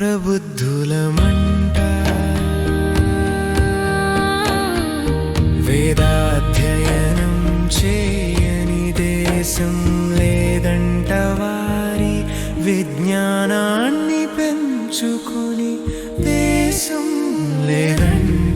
ప్రబుద్ధులమంట వేదాధ్యయనం చేయని దేశం లేదంట వారి విజ్ఞానాన్ని పెంచుకొని దేశం లేదంట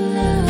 love.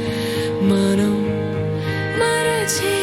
மனம் மறச்சே